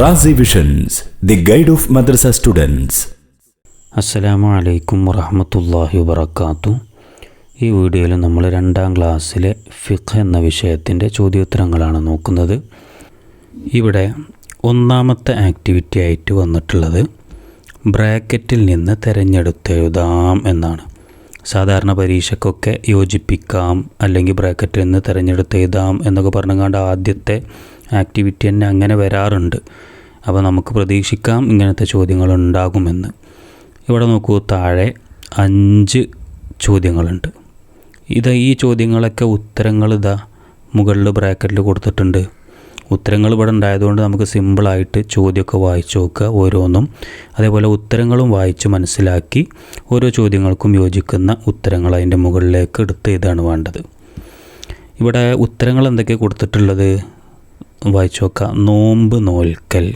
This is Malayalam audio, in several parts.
Razi visions the guide of madrasa students അസ്സലാമു അലൈക്കും വറഹമത്തല്ലാഹി വബർക്കാത്തു ഈ വീഡിയോയിൽ നമ്മൾ രണ്ടാം ക്ലാസ്സിലെ ഫിഖ് എന്ന വിഷയത്തിന്റെ ചോദ്യോത്തരങ്ങളാണ് നോക്കുന്നത്. ഇവിടെ ഒന്നാമത്തെ ആക്ടിവിറ്റി ആയിട്ട് വന്നിട്ടുള്ളത് ബ്രാക്കറ്റിൽ നിന്ന് തിരഞ്ഞെടുത്തെഴുതാം എന്നാണ്. സാധാരണ പരീക്ഷയ്ക്കൊക്കെ യോജിപ്പിക്കാം അല്ലെങ്കിൽ ബ്രാക്കറ്റിൽ നിന്ന് തിരഞ്ഞെടുത്തെഴുതാം എന്നൊക്കെ പറഞ്ഞുകൊണ്ട് ആദ്യത്തെ ആക്ടിവിറ്റി തന്നെ അങ്ങനെ വരാറുണ്ട്. അപ്പോൾ നമുക്ക് പ്രതീക്ഷിക്കാം ഇങ്ങനത്തെ ചോദ്യങ്ങൾ ഉണ്ടാകുമെന്ന് ഇവിടെ നോക്കൂ താഴെ അഞ്ച് ചോദ്യങ്ങളുണ്ട്. ഇത് ഈ ചോദ്യങ്ങളൊക്കെ ഉത്തരങ്ങൾ ഇതാ മുകളിൽ ബ്രാക്കറ്റിൽ കൊടുത്തിട്ടുണ്ട്. ഉത്തരങ്ങൾ ഇവിടെ ഉണ്ടായതുകൊണ്ട് നമുക്ക് സിമ്പിളായിട്ട് ചോദ്യമൊക്കെ വായിച്ചു നോക്കുക ഓരോന്നും. അതേപോലെ ഉത്തരങ്ങളും വായിച്ച് മനസ്സിലാക്കി ഓരോ ചോദ്യങ്ങൾക്കും യോജിക്കുന്ന ഉത്തരങ്ങൾ അതിന്റെ മുകളിലേക്ക് എടുത്ത് ഇതാണ് വേണ്ടത്. ഇവിടെ ഉത്തരങ്ങൾ എന്തൊക്കെ കൊടുത്തിട്ടുള്ളത്? വായിച്ചു നോക്കുക നോമ്പ് നോൽക്കൽ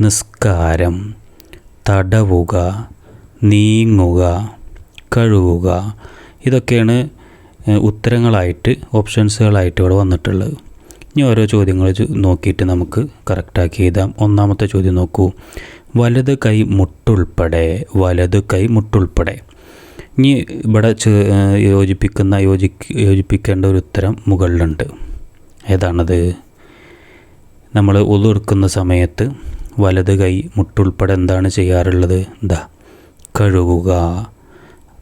നിസ്കാരം തടവുക നീങ്ങുക കഴുകുക ഇതൊക്കെയാണ് ഉത്തരങ്ങളായിട്ട് ഓപ്ഷൻസുകളായിട്ട് ഇവിടെ വന്നിട്ടുള്ളത്. ഇനി ഓരോ ചോദ്യങ്ങൾ നോക്കിയിട്ട് നമുക്ക് കറക്റ്റാക്കി എഴുതാം. ഒന്നാമത്തെ ചോദ്യം നോക്കൂ. വലത് കൈ മുട്ടുൾപ്പെടെ വലത് കൈ മുട്ടുൾപ്പെടെ. ഇനി ഇവിടെ യോജിപ്പിക്കുന്ന യോജി യോജിപ്പിക്കേണ്ട ഒരു ഉത്തരം മുകളിലുണ്ട്. ഏതാണത്? നമ്മൾ ഒതുർക്കുന്ന സമയത്ത് വലത് കൈ മുട്ടുൾപ്പെടെ എന്താണ് ചെയ്യാറുള്ളത്? എന്താ കഴുകുക.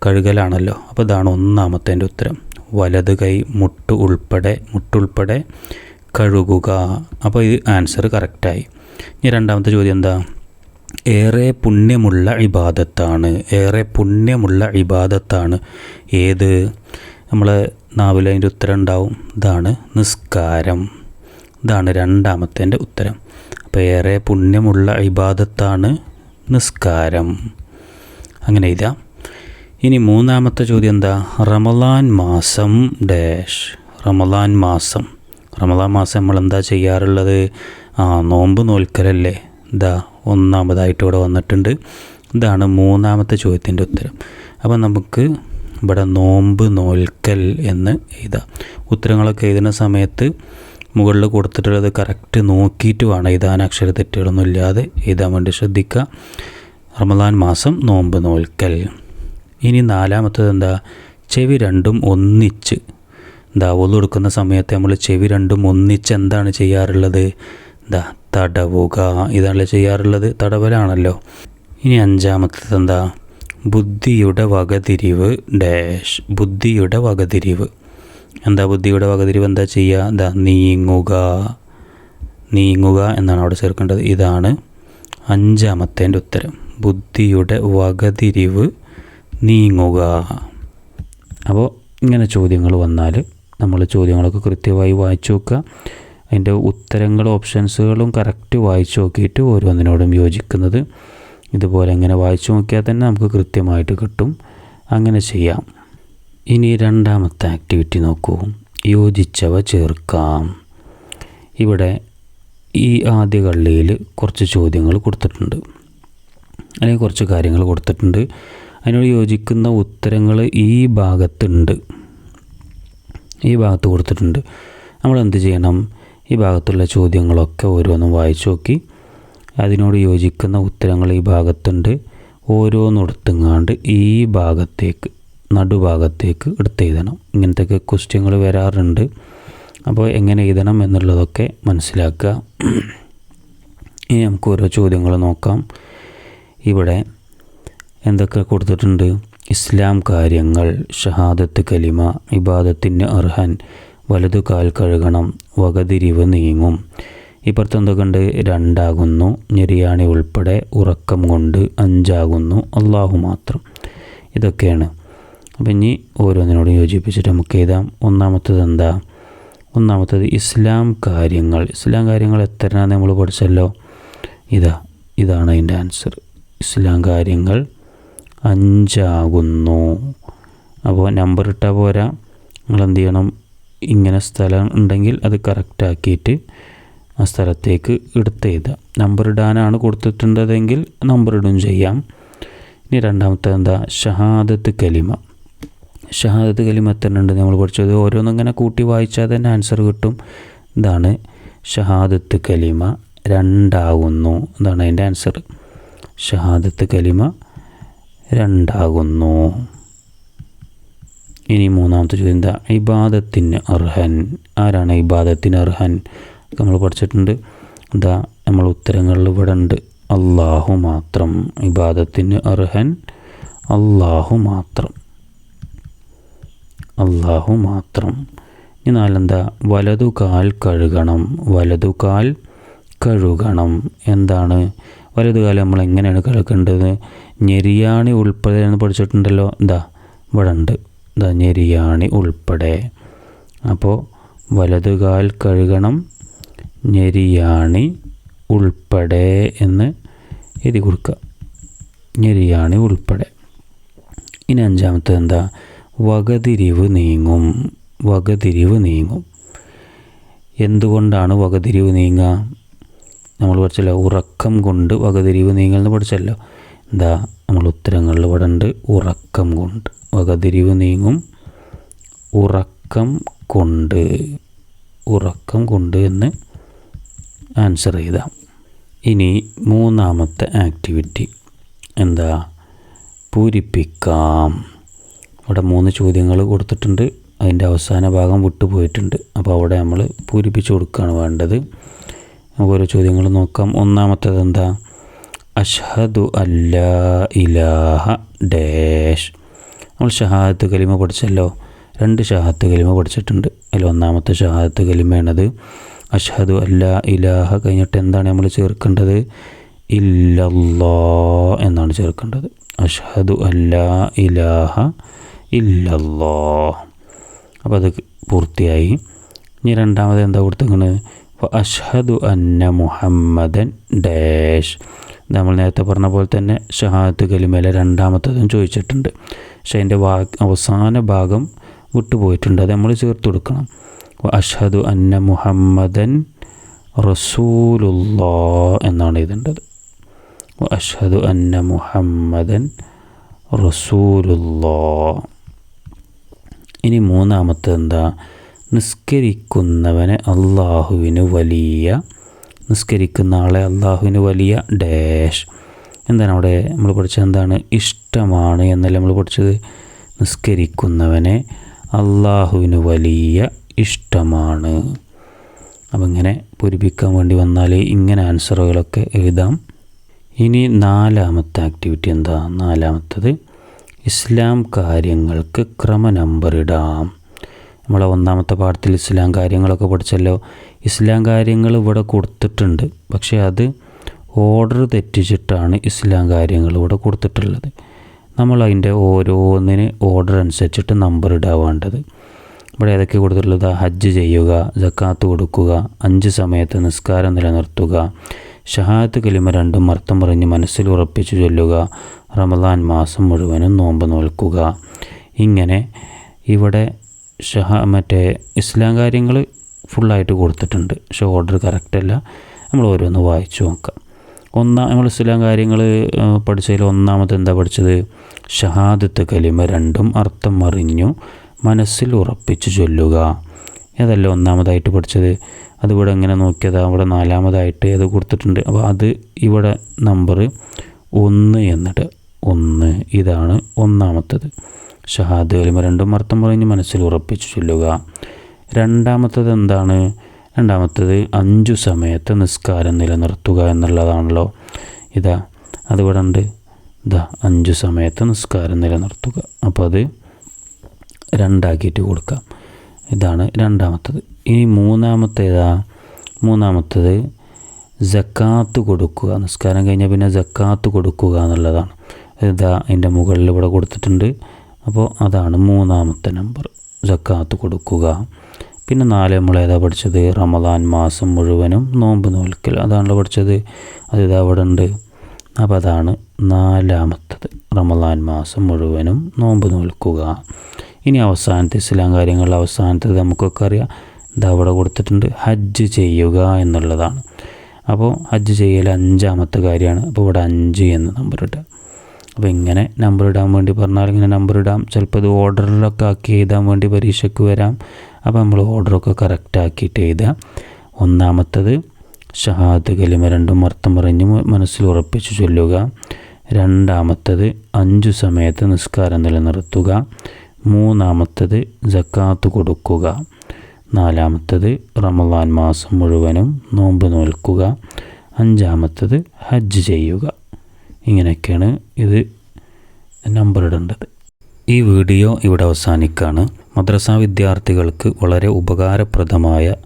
കഴുകലാണല്ലോ. അപ്പോൾ ഇതാണ് ഒന്നാമത്തെ ഉത്തരം. വലത് കൈ മുട്ട് ഉൾപ്പെടെ മുട്ടുൾപ്പെടെ കഴുകുക. അപ്പോൾ ഇത് ആൻസർ കറക്റ്റായി. ഇനി രണ്ടാമത്തെ ചോദ്യം എന്താ? ഏറെ പുണ്യമുള്ള ഇബാദത്താണ്. ഏറെ പുണ്യമുള്ള ഇബാദത്താണ്. ഏത്? നമ്മൾ നാവിൽ അതിന്റെ ഉത്തരം ഉണ്ടാവും. ഇതാണ് നിസ്കാരം. ഇതാണ് രണ്ടാമത്തെ ഉത്തരം. അപ്പോൾ ഏറെ പുണ്യമുള്ള ഇബാദത്താണ് നിസ്കാരം. അങ്ങനെ ഇതാ ഇനി മൂന്നാമത്തെ ചോദ്യം എന്താ? റമലാൻ മാസം ഡാഷ്. റമലാൻ മാസം. റമലാൻ മാസം നമ്മൾ എന്താ ചെയ്യാറുള്ളത്? ആ നോമ്പ് നോൽക്കലല്ലേ? ഇതാ ഒന്നാമതായിട്ട് ഇവിടെ വന്നിട്ടുണ്ട്. ഇതാണ് മൂന്നാമത്തെ ചോദ്യത്തിന്റെ ഉത്തരം. അപ്പോൾ നമുക്ക് ഇവിടെ നോമ്പ് നോൽക്കൽ എന്ന് എഴുതാം. ഉത്തരങ്ങളൊക്കെ എഴുതുന്ന സമയത്ത് മുകളിൽ കൊടുത്തിട്ടുള്ളത് കറക്റ്റ് നോക്കിയിട്ട് വേണം. എഴുതാൻ അക്ഷര തെറ്റുകളൊന്നും ഇല്ലാതെ. എഴുതാൻ വേണ്ടി ശ്രദ്ധിക്കുക. റമദാൻ മാസം നോമ്പ് നോൽക്കൽ. ഇനി നാലാമത്തത് എന്താ? ചെവി രണ്ടും ഒന്നിച്ച്. എന്താ ഒന്നു കൊടുക്കുന്ന സമയത്ത് നമ്മൾ ചെവി രണ്ടും ഒന്നിച്ച് എന്താണ് ചെയ്യാറുള്ളത്? എന്താ തടവുക. ഇതാണല്ലോ ചെയ്യാറുള്ളത്? തടവലാണല്ലോ. ഇനി അഞ്ചാമത്തത് എന്താ? ബുദ്ധിയുടെ വകതിരിവ് ഡാഷ്. ബുദ്ധിയുടെ വകതിരിവ്. എന്താ ബുദ്ധിയുടെ വകതിരിവ് എന്താ ചെയ്യുക എന്താ നീങ്ങുക. നീങ്ങുക എന്നാണ് അവിടെ ചേർക്കേണ്ടത്. ഇതാണ് അഞ്ചാമത്തേന്റെ ഉത്തരം. ബുദ്ധിയുടെ വകതിരിവ് നീങ്ങുക. അപ്പോൾ ഇങ്ങനെ ചോദ്യങ്ങൾ വന്നാൽ നമ്മൾ ചോദ്യങ്ങളൊക്കെ കൃത്യമായി വായിച്ചു നോക്കുക. അതിന്റെ ഉത്തരങ്ങളും ഓപ്ഷൻസുകളും കറക്റ്റ് വായിച്ചു നോക്കിയിട്ട് ഓരോന്നിനോടും യോജിക്കുന്നത്. ഇതുപോലെ ഇങ്ങനെ വായിച്ചു നോക്കിയാൽ തന്നെ നമുക്ക് കൃത്യമായിട്ട് കിട്ടും. അങ്ങനെ ചെയ്യാം. ഇനി രണ്ടാമത്തെ ആക്ടിവിറ്റി നോക്കൂ. യോജിച്ചവ ചേർക്കാം. ഇവിടെ ഈ ആദ്യ കള്ളിയിൽ കുറച്ച് ചോദ്യങ്ങൾ കൊടുത്തിട്ടുണ്ട്. അല്ലെങ്കിൽ കുറച്ച് കാര്യങ്ങൾ കൊടുത്തിട്ടുണ്ട്. അതിനോട് യോജിക്കുന്ന ഉത്തരങ്ങൾ ഈ ഭാഗത്തുണ്ട്. ഈ ഭാഗത്ത് കൊടുത്തിട്ടുണ്ട്. നമ്മൾ എന്ത് ചെയ്യണം? ഈ ഭാഗത്തുള്ള ചോദ്യങ്ങളൊക്കെ ഓരോന്നും വായിച്ചു നോക്കി. അതിനോട് യോജിക്കുന്ന ഉത്തരങ്ങൾ ഈ ഭാഗത്തുണ്ട്. ഓരോന്നൊടുത്തുങ്ങാണ്ട് ഈ ഭാഗത്തേക്ക് നടുഭാഗത്തേക്ക് എടുത്തെഴുതണം. ഇങ്ങനത്തെയൊക്കെ ക്വസ്റ്റ്യങ്ങൾ വരാറുണ്ട്. അപ്പോൾ എങ്ങനെ എഴുതണം എന്നുള്ളതൊക്കെ മനസ്സിലാക്കുക. ഇനി നമുക്ക് ഓരോ ചോദ്യങ്ങൾ നോക്കാം. ഇവിടെ എന്തൊക്കെ കൊടുത്തിട്ടുണ്ട്? ഇസ്ലാം കാര്യങ്ങൾ ഷഹാദത്ത് കലിമ ഇബാദത്തിന് അർഹൻ വലതു കാൽ കഴുകണം വകതിരിവ് നീങ്ങും. ഇപ്പുറത്ത് എന്തൊക്കെ ഉണ്ട് രണ്ടാകുന്നു ഞെരിയാണി ഉൾപ്പെടെ ഉറക്കം കൊണ്ട് അഞ്ചാകുന്നു അള്ളാഹു മാത്രം. ഇതൊക്കെയാണ്. അപ്പം ഇനി ഓരോന്നിനോടും യോജിപ്പിച്ചിട്ട് നമുക്ക് എഴുതാം. ഒന്നാമത്തത് എന്താ? ഒന്നാമത്തത് ഇസ്ലാം കാര്യങ്ങൾ. ഇസ്ലാം കാര്യങ്ങൾ എത്രയാണ് നമ്മൾ പഠിച്ചല്ലോ? ഇതാ ഇതാണ് അതിന്റെ ആൻസർ. ഇസ്ലാം കാര്യങ്ങൾ അഞ്ചാകുന്നു. അപ്പോൾ നമ്പർ ഇട്ടാൽ പോരാ. നിങ്ങൾ എന്ത് ചെയ്യണം? ഇങ്ങനെ സ്ഥലം ഉണ്ടെങ്കിൽ അത് കറക്റ്റാക്കിയിട്ട് ആ സ്ഥലത്തേക്ക് എടുത്ത് എഴുതാം. നമ്പർ ഇടാനാണ് കൊടുത്തിട്ടുണ്ടതെങ്കിൽ നമ്പർ ഇടും ചെയ്യാം. ഇനി രണ്ടാമത്തെ എന്താ? ഷഹാദത്ത് കലിമ. ഷഹാദത്ത് കലിമ എത്ര നമ്മൾ പഠിച്ചത് ഓരോന്നും ഇങ്ങനെ കൂട്ടി വായിച്ചാൽ തന്നെ ആൻസർ കിട്ടും. ഇതാണ് ഷഹാദത്ത് കലിമ രണ്ടാകുന്നു എന്താണ് അതിന്റെ ആൻസർ ഷഹാദത്ത് കലിമ രണ്ടാകുന്നു. ഇനി മൂന്നാമത്തെ ചോദ്യം എന്താ? ഇബാദത്തിന് അർഹൻ. ആരാണ് ഇബാദത്തിന് അർഹൻ? നമ്മൾ പഠിച്ചിട്ടുണ്ട്. എന്താ നമ്മൾ ഉത്തരങ്ങളിൽ ഇവിടെ ഉണ്ട്. അള്ളാഹു മാത്രം. ഇബാദത്തിന് അർഹൻ അള്ളാഹു മാത്രം. അള്ളാഹു മാത്രം. ഇനി നാലെന്താ വലതുകാൽ കഴുകണം. വലതുകാൽ കഴുകണം. എന്താണ്? വലതുകാൽ നമ്മൾ എങ്ങനെയാണ് കഴുകേണ്ടത്? ഞെരിയാണി ഉൾപ്പെടെ എന്ന് പഠിച്ചിട്ടുണ്ടല്ലോ. എന്താ ഇവിടെ ഉണ്ട് എന്താ ഞെരിയാണി ഉൾപ്പെടെ. അപ്പോൾ വലതുകാൽ കഴുകണം ഞെരിയാണി ഉൾപ്പെടെ എന്ന് എഴുതി കൊടുക്കുക. ഞെരിയാണി ഉൾപ്പെടെ. ഇനി അഞ്ചാമത്തെ എന്താ വകതിരിവ് നീങ്ങും. വകതിരിവ് നീങ്ങും. എന്തുകൊണ്ടാണ് വകതിരിവ് നീങ്ങുക? നമ്മൾ പഠിച്ചല്ലോ ഉറക്കം കൊണ്ട് വകതിരിവ് നീങ്ങൽ പഠിച്ചല്ലോ. എന്താ നമ്മൾ ഉത്തരങ്ങളിൽ ഇവിടെ ഉണ്ട് ഉറക്കം കൊണ്ട്. വകതിരിവ് നീങ്ങും. ഉറക്കം കൊണ്ട്. ഉറക്കം കൊണ്ട് എന്ന് ആൻസർ ചെയ്താം. ഇനി മൂന്നാമത്തെ ആക്ടിവിറ്റി എന്താ? പൂരിപ്പിക്കാം. അവിടെ മൂന്ന് ചോദ്യങ്ങൾ കൊടുത്തിട്ടുണ്ട്. അതിന്റെ അവസാന ഭാഗം വിട്ടുപോയിട്ടുണ്ട്. അപ്പോൾ അവിടെ നമ്മൾ പൂരിപ്പിച്ച് കൊടുക്കുകയാണ് വേണ്ടത്. നമുക്ക് ഓരോ ചോദ്യങ്ങൾ നോക്കാം. ഒന്നാമത്തേത് എന്താ? അഷ്ഹദു അല്ലാ ഇലാഹ ഡാഷ്. നമ്മൾ ഷഹാദത്ത് കലിമ പഠിച്ചല്ലോ. രണ്ട് ഷഹാദത്ത് കലിമ പഠിച്ചിട്ടുണ്ട്. അതിൽ ഒന്നാമത്തെ ഷഹാദത്ത് കലിമയാണത്. അഷ്ഹദു അല്ലാ ഇലാഹ കഴിഞ്ഞിട്ട് എന്താണ് നമ്മൾ ചേർക്കേണ്ടത്? ഇല്ലല്ലാ എന്നാണ് ചേർക്കേണ്ടത്. അഷ്ഹദു അല്ലാ ഇലാഹ ഇല്ലല്ലാ. അപ്പോൾ അത് പൂർത്തിയായി. ഇനി രണ്ടാമത് എന്താ കൊടുത്തേക്കുന്നത് അഷ്ഹദു അന്ന മുഹമ്മദൻ ഡാഷ്. നമ്മൾ നേരത്തെ പറഞ്ഞ പോലെ തന്നെ ഷഹാദത്ത് കലിമയിലെ രണ്ടാമത്തതും ചോദിച്ചിട്ടുണ്ട്. പക്ഷേ അതിന്റെ വാ അവസാന ഭാഗം വിട്ടുപോയിട്ടുണ്ട്. അത് നമ്മൾ ചേർത്ത് കൊടുക്കണം. അഷ്ഹദു അന്ന മുഹമ്മദൻ റസൂലുല്ലാ എന്നാണ് എഴുതേണ്ടത്. അഷ്ഹദു അന്ന മുഹമ്മദൻ റസൂലുല്ലാ ഇനി മൂന്നാമത്തെ എന്താ? നിസ്കരിക്കുന്നവന് അള്ളാഹുവിന് വലിയ നിസ്കരിക്കുന്ന ആളെ അള്ളാഹുവിന് വലിയ ഡാഷ് എന്താണ് അവിടെ നമ്മൾ പഠിച്ചത്? എന്താണ്? ഇഷ്ടമാണ് എന്നല്ല നമ്മൾ പഠിച്ചത്? നിസ്കരിക്കുന്നവനെ അള്ളാഹുവിന് വലിയ ഇഷ്ടമാണ്. അപ്പം ഇങ്ങനെ പൂരിപ്പിക്കാൻ വേണ്ടി വന്നാൽ ഇങ്ങനെ ആൻസറുകളൊക്കെ എഴുതാം. ഇനി നാലാമത്തെ ആക്ടിവിറ്റി എന്താ? നാലാമത്തത് ഇസ്ലാം കാര്യങ്ങൾക്ക് ക്രമ നമ്പർ ഇടാം. നമ്മളെ ഒന്നാമത്തെ പാഠത്തിൽ ഇസ്ലാം കാര്യങ്ങളൊക്കെ പഠിച്ചല്ലോ. ഇസ്ലാം കാര്യങ്ങൾ ഇവിടെ കൊടുത്തിട്ടുണ്ട്. പക്ഷേ അത് ഓർഡർ തെറ്റിച്ചിട്ടാണ് ഇസ്ലാം കാര്യങ്ങൾ ഇവിടെ കൊടുത്തിട്ടുള്ളത്. നമ്മൾ അതിന്റെ ഓരോന്നിന് ഓർഡർ അനുസരിച്ചിട്ട് നമ്പർ ഇടാവേണ്ടത് ഇവിടെ ഏതൊക്കെ കൊടുത്തിട്ടുള്ളത്? ഹജ്ജ് ചെയ്യുക ജക്കാത്ത് കൊടുക്കുക അഞ്ച് സമയത്ത് നിസ്കാരം നിലനിർത്തുക ഷഹാദത്ത് കലിമ രണ്ടും അർത്ഥം പറഞ്ഞ് മനസ്സിൽ ഉറപ്പിച്ചു ചൊല്ലുക. റമദാൻ മാസം മുഴുവനും നോമ്പ് നോൽക്കുക. ഇങ്ങനെ ഇവിടെ ഷഹ മറ്റേ ഇസ്ലാം കാര്യങ്ങൾ ഫുള്ളായിട്ട് കൊടുത്തിട്ടുണ്ട്. പക്ഷേ ഓർഡർ കറക്റ്റല്ല നമ്മൾ ഓരോന്ന് വായിച്ചു നോക്കാം. ഒന്നാം നമ്മൾ ഇസ്ലാം കാര്യങ്ങൾ പഠിച്ചതിൽ ഒന്നാമത് എന്താ പഠിച്ചത്? ഷഹാദത്ത് കലിമ രണ്ടും അർത്ഥം അറിഞ്ഞു മനസ്സിൽ ഉറപ്പിച്ചു ചൊല്ലുക. ഏതല്ല ഒന്നാമതായിട്ട് പഠിച്ചത്. അതിവിടെ എങ്ങനെ നോക്കിയത് അവിടെ നാലാമതായിട്ട് ഏത് കൊടുത്തിട്ടുണ്ട്. അപ്പോൾ അത് ഇവിടെ നമ്പർ ഒന്ന് എന്നിട്ട് ഒന്ന് ഇതാണ് ഒന്നാമത്തത്. ഷഹാദ് കലിമ രണ്ടും അർത്ഥം പറഞ്ഞ് മനസ്സിൽ ഉറപ്പിച്ചു ചൊല്ലുക. രണ്ടാമത്തത് എന്താണ്? രണ്ടാമത്തത് അഞ്ചു സമയത്ത് നിസ്കാരം നിലനിർത്തുക എന്നുള്ളതാണല്ലോ. ഇതാ അതിവിടെ ഉണ്ട്. ഇതാ അഞ്ചു സമയത്ത് നിസ്കാരം നിലനിർത്തുക. അപ്പോൾ അത് രണ്ടാക്കിയിട്ട് കൊടുക്കാം. ഇതാണ് രണ്ടാമത്തത്. ഇനി മൂന്നാമത്തേതാ? മൂന്നാമത്തത് ജക്കാത്ത് കൊടുക്കുക. നിസ്കാരം കഴിഞ്ഞാൽ പിന്നെ ജക്കാത്ത് കൊടുക്കുക എന്നുള്ളതാണ്. ഇതാ അതിന്റെ മുകളിൽ ഇവിടെ കൊടുത്തിട്ടുണ്ട്. അപ്പോൾ അതാണ് മൂന്നാമത്തെ നമ്പർ. ജക്കാത്ത് കൊടുക്കുക. പിന്നെ നാല് നമ്മൾ ഏതാ പഠിച്ചത്? റമദാൻ മാസം മുഴുവനും നോമ്പ് നോൽക്കൽ. അതാണല്ലോ പഠിച്ചത്. അത് ഇതാ അവിടെ ഉണ്ട്. അപ്പോൾ അതാണ് നാലാമത്തത്. റമദാൻ മാസം മുഴുവനും നോമ്പ് നോൽക്കുക. ഇനി അവസാനത്തെ ഇസ്ലാം കാര്യങ്ങൾ അവസാനത്തെ നമുക്കൊക്കെ അറിയാം. ഇത് അവിടെ കൊടുത്തിട്ടുണ്ട് ഹജ്ജ് ചെയ്യുക എന്നുള്ളതാണ്. അപ്പോൾ ഹജ്ജ് ചെയ്യൽ അഞ്ചാമത്തെ കാര്യമാണ്. അപ്പോൾ ഇവിടെ അഞ്ച് എന്ന് നമ്പർ ഇടുക. അപ്പോൾ ഇങ്ങനെ നമ്പർ ഇടാൻ വേണ്ടി പറഞ്ഞാൽ ഇങ്ങനെ നമ്പർ ഇടാം. ചിലപ്പോൾ ഇത് ഓർഡറിലൊക്കെ ആക്കി എഴുതാൻ വേണ്ടി പരീക്ഷയ്ക്ക് വരാം. അപ്പോൾ നമ്മൾ ഓർഡറൊക്കെ കറക്റ്റ് ആക്കിയിട്ട് എഴുതുക. ഒന്നാമത്തത് ഷഹാദ് കലിമ രണ്ടും അർത്ഥം പറഞ്ഞ് മനസ്സിൽ ഉറപ്പിച്ചു ചൊല്ലുക. രണ്ടാമത്തത് അഞ്ചു സമയത്ത് നിസ്കാരം നിലനിർത്തുക. മൂന്നാമത്തത് ജക്കാത്ത് കൊടുക്കുക. നാലാമത്തത് റമദാൻ മാസം മുഴുവനും നോമ്പ് നോൽക്കുക. അഞ്ചാമത്തത് ഹജ്ജ് ചെയ്യുക. ഇങ്ങനെയൊക്കെയാണ് ഇത് നമ്പർ ഇടേണ്ടത്. ഈ വീഡിയോ ഇവിടെ അവസാനിക്കാണ്. മദ്രസ വിദ്യാർത്ഥികൾക്ക് വളരെ ഉപകാരപ്രദമായ